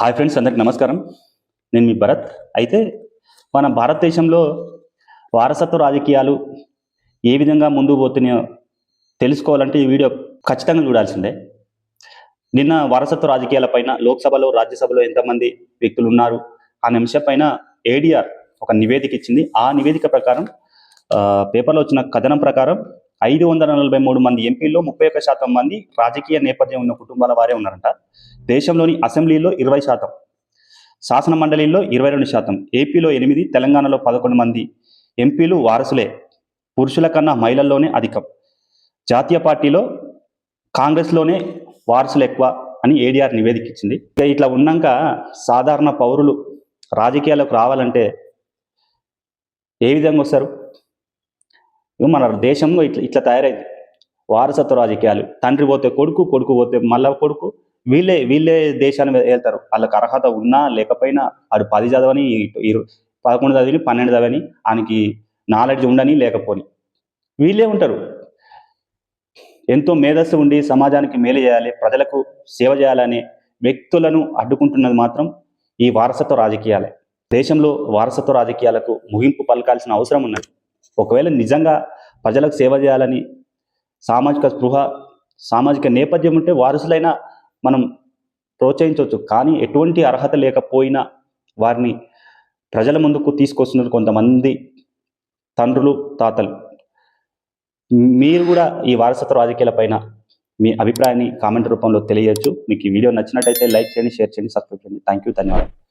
Hi friends అందరికి నమస్కారం. నేను మీ భరత్. అయితే మన భారతదేశంలో వారసత్వ రాజకీయాలు ఏ విధంగా ముందుకు పోతున్నాయో తెలుసుకోవాలంటే ఈ వీడియో ఖచ్చితంగా చూడాల్సిందే. నిన్న వారసత్వ రాజకీయాల పైన లోక్సభలో రాజ్యసభలో ఎంతమంది వ్యక్తులు ఉన్నారు అనే అంశం పైన ఏడిఆర్ ఒక నివేదిక ఇచ్చింది. ఆ నివేదిక ప్రకారం పేపర్లో వచ్చిన కథనం ప్రకారం ఐదు వందల నలభై మూడు మంది ఎంపీల్లో ముప్పై ఒక్క శాతం మంది రాజకీయ నేపథ్యం ఉన్న కుటుంబాల వారే ఉన్నారంట. దేశంలోని అసెంబ్లీలో ఇరవై శాతం శాసన మండలిలో ఇరవై రెండు శాతం ఏపీలో ఎనిమిది తెలంగాణలో పదకొండు మంది ఎంపీలు వారసులే పురుషుల కన్నా మహిళల్లోనే అధికం. జాతీయ పార్టీలో కాంగ్రెస్లోనే వారసులు ఎక్కువ అని ఏడీఆర్ నివేదిక ఇచ్చింది ఇక ఇట్లా ఉన్నాక సాధారణ పౌరులు రాజకీయాలకు రావాలంటే ఏ విధంగా వస్తారు? మన దేశంలో ఇట్లా ఇట్లా తయారైంది. వారసత్వ రాజకీయాలు. తండ్రి పోతే కొడుకు కొడుకు పోతే మళ్ళా కొడుకు. వీళ్ళే వీళ్ళే దేశాన్ని వెళ్తారు వాళ్ళకి అర్హత ఉన్నా లేకపోయినా ఆడు పది చదవని ఇరు పదకొండు చదివి పన్నెండు చదవని ఆయనకి నాలెడ్జ్ ఉండని లేకపోని. వీళ్ళే ఉంటారు. ఎంతో మేధస్సు ఉండి సమాజానికి మేలు చేయాలి ప్రజలకు సేవ చేయాలనే వ్యక్తులను అడ్డుకుంటున్నది మాత్రం ఈ వారసత్వ రాజకీయాలే. దేశంలో వారసత్వ రాజకీయాలకు ముగింపు పలకాల్సిన అవసరం ఉన్నది. ఒకవేళ నిజంగా ప్రజలకు సేవ చేయాలని సామాజిక స్పృహ సామాజిక నేపథ్యం ఉంటే వారసులైనా మనం ప్రోత్సహించవచ్చు. కానీ ఎటువంటి అర్హత లేకపోయినా వారిని ప్రజల ముందుకు తీసుకొస్తున్నారు కొంతమంది తండ్రులు తాతలు. మీరు కూడా ఈ వారసత్వ రాజకీయాల పైన మీ అభిప్రాయాన్ని కామెంట్ రూపంలో తెలియచ్చు మీకు ఈ వీడియో నచ్చినట్టయితే లైక్ చేయండి షేర్ చేయండి సబ్స్క్రైబ్ చేయండి. థ్యాంక్ యూ ధన్యవాదాలు.